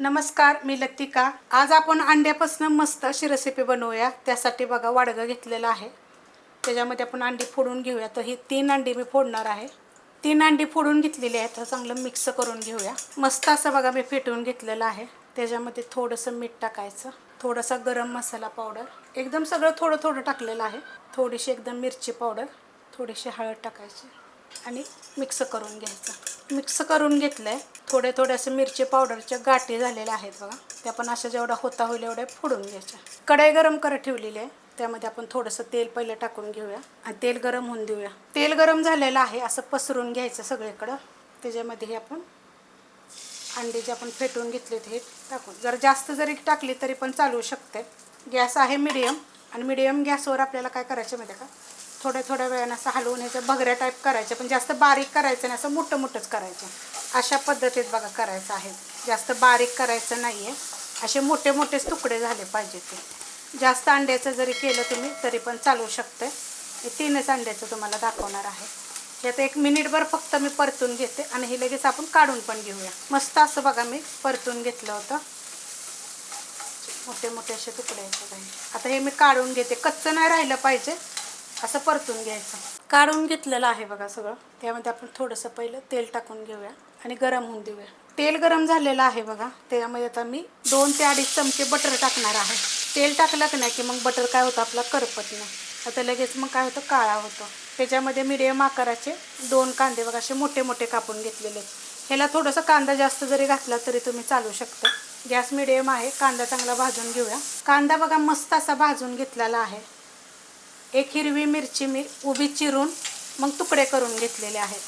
नमस्कार मी लतिका. आज आपण अंड्यापासून मस्त अशी रेसिपी बनवूया. त्यासाठी बघा वाडगं घेतलेलं आहे. त्याच्यामध्ये आपण अंडी फोडून घेऊया. तर ही तीन अंडी मी फोडणार आहे. तीन अंडी फोडून घेतलेली आहेत. तर चांगलं मिक्स करून घेऊया. मस्त असं बघा मी फेटून घेतलेलं आहे. त्याच्यामध्ये थोडंसं मीठ टाकायचं. थोडासा गरम मसाला पावडर एकदम सगळं थोडं थोडं टाकलेलं आहे. थोडीशी एकदम मिरची पावडर थोडीशी हळद टाकायची. आणि मिक्स करून घ्यायचं. मिक्स करून घेतलं आहे थोडे थोडे असे मिरची पावडरच्या गाठी झालेल्या आहेत बघा. त्या पण अशा जेवढा होता होईल एवढ्या फोडून घ्यायच्या. कढाई गरम करत ठेवलेली आहे त्यामध्ये आपण थोडंसं तेल पहिले टाकून घेऊया आणि तेल गरम होऊन देऊया. तेल गरम झालेलं आहे असं पसरून घ्यायचं सगळीकडं. त्याच्यामध्ये हे आपण अंडी जे आपण फेटून घेतले हे टाकून. जर जास्त जरी टाकली तरी पण चालू शकते. गॅस आहे मिडियम आणि मिडियम गॅसवर आपल्याला काय करायचं माहिती आहे का? थोड्या थोड्या वेळानं असं हलवून ह्याचं भगऱ्या टाईप करायचं पण जास्त बारीक करायचं नाही असं मोठं मोठंच करायचं. अशा पद्धतीत बघा करायचं आहे. जास्त बारीक करायचं नाही आहे असे मोठे मोठेच तुकडे झाले पाहिजे ते. जास्त अंड्याचं जरी केलं तुम्ही तरी पण चालू शकते. हे तीनच अंड्याचं तुम्हाला दाखवणार आहे. यात एक मिनिटभर फक्त मी परतून घेते आणि हे लगेच आपण काढून पण घेऊया. मस्त असं बघा मी परतून घेतलं होतं. मोठे मोठे असे तुकडे आहेत आता हे मी काढून घेते. कच्चं नाही राहिलं पाहिजे. असं परतून घ्यायचं. काढून घेतलेलं आहे बघा सगळं. त्यामध्ये आपण थोडंसं पहिलं तेल टाकून घेऊया आणि गरम होऊन देऊया. तेल गरम झालेलं आहे बघा. त्यामध्ये आता मी दोन ते अडीच चमचे बटर टाकणार आहे. तेल टाकलं की नाही की मग बटर काय होतं आपला करपत नाही. आता लगेच मग काय होतं? काळा होतो. त्याच्यामध्ये मिडियम आकाराचे दोन कांदे बघा असे मोठे मोठे कापून घेतलेले आहेत. ह्याला थोडंसं कांदा जास्त जरी घातला तरी तुम्ही चालू शकता. गॅस मिडियम आहे. कांदा चांगला भाजून घेऊया. कांदा बघा मस्त असा भाजून घेतलेला आहे. एक हिरवी मिरची मी उभी चिरून मग तुकडे करून घेतलेले आहेत.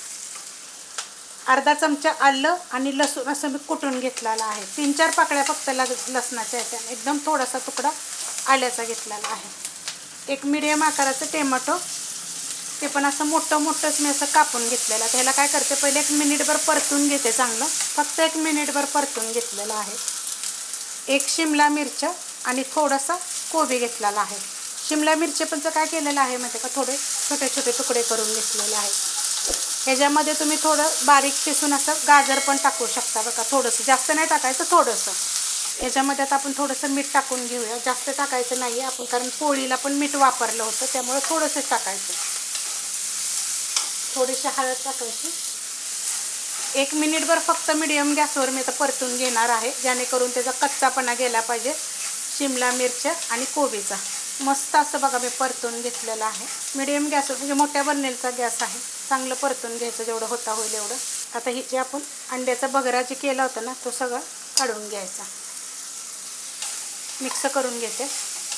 अर्धा चमचा आलं आणि लसूण असं मी कुटून घेतलेला आहे. तीन चार पाकळ्या फक्त लग लसणाच्या ह्याच्याने. एकदम थोडासा तुकडा आल्याचा घेतलेला आहे. एक मिडियम आकाराचं टेमॅटो ते पण असं मोठं मोठंच मी असं कापून घेतलेलं आहे. त्याला काय करते पहिले एक मिनिटभर परतून घेते चांगलं. फक्त एक मिनिटभर परतून घेतलेलं आहे. एक शिमला मिरच्या आणि थोडासा कोबी घेतलेला आहे. शिमला मिरची पण काय केलेलं आहे माहिती आहे का? थोडे छोटे छोटे तुकडे करून घेतलेले आहे. ह्याच्यामध्ये तुम्ही थोडं बारीक पिसून असं गाजर पण टाकू शकता बघा. थोडंसं जास्त नाही टाकायचं थोडंसं. ह्याच्यामध्ये आता आपण थोडंसं मीठ टाकून घेऊया. जास्त टाकायचं नाही आहे आपण कारण पोळीला पण मीठ वापरलं होतं त्यामुळे थोडंसं टाकायचं. थोडीशी हळद टाकायची. एक मिनिटभर फक्त मिडियम गॅसवर मी आता परतून घेणार आहे जेणेकरून त्याचा कच्चापणा गेला पाहिजे. शिमला मिरच्या आणि कोबीचा. मस्त असं बघा मी परतून घेतलेलं आहे. मिडियम गॅसवर म्हणजे मोठ्या बर्नेलचा गॅस आहे. चांगलं परतून घ्यायचं जेवढं होता होईल एवढं. आता ही जे आपण अंड्याचा बगरा जे केला होता ना तो सगळा काढून घ्यायचा. मिक्स करून घेते.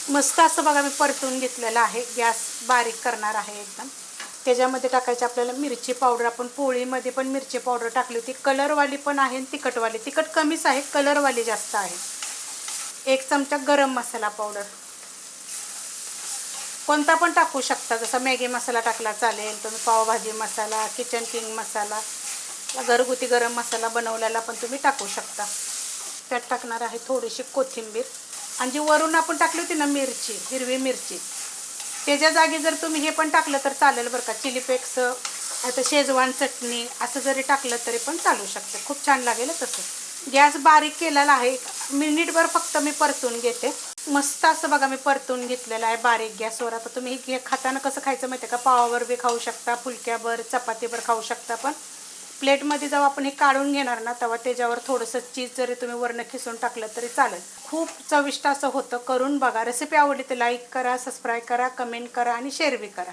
मस्त असं बघा मी परतून घेतलेलं आहे. गॅस बारीक करणार आहे एकदम. त्याच्यामध्ये टाकायची आपल्याला मिरची पावडर. आपण पोळीमध्ये पण मिरची पावडर टाकली होती. कलरवाली पण आहे आणि तिखटवाली. तिखट कमीच आहे. कलरवाली जास्त आहे. एक चमचा गरम मसाला पावडर. कोणता पण टाकू शकता. जसा मॅगी मसाला टाकला चालेल तुम्ही पावभाजी मसाला किचन किंग मसाला घरगुती गरम मसाला बनवलेला पण तुम्ही टाकू शकता. त्यात टाकणार आहे थोडीशी कोथिंबीर. आणि जी वरून आपण टाकली होती ना मिरची हिरवी मिरची त्याच्या जागी जर तुम्ही हे पण टाकलं तर चालेल बरं का. चिली फ्लेक्स आता शेजवान चटणी असं जरी टाकलं तरी पण चालू शकतं. खूप छान लागेल तसं. गॅस बारीक केलेला आहे. मिनिटभर फक्त मी परतून घेते. मस्त असं बघा मी परतून घेतलेलं आहे बारीक गॅसवर आता तुम्ही हे खाताना कसं खायचं माहिती आहे का? पावावर बी खाऊ शकता फुलक्यावर चपातीवर खाऊ शकता. पण प्लेटमध्ये जेव्हा आपण हे काढून घेणार ना तेव्हा त्याच्यावर थोडंसं चीज जरी तुम्ही वरनं खिसून टाकलं तरी चालेल. खूप चविष्ट असं होतं. करून बघा. रेसिपी आवडली तर लाईक करा सबस्क्राईब करा कमेंट करा आणि शेअर बी करा.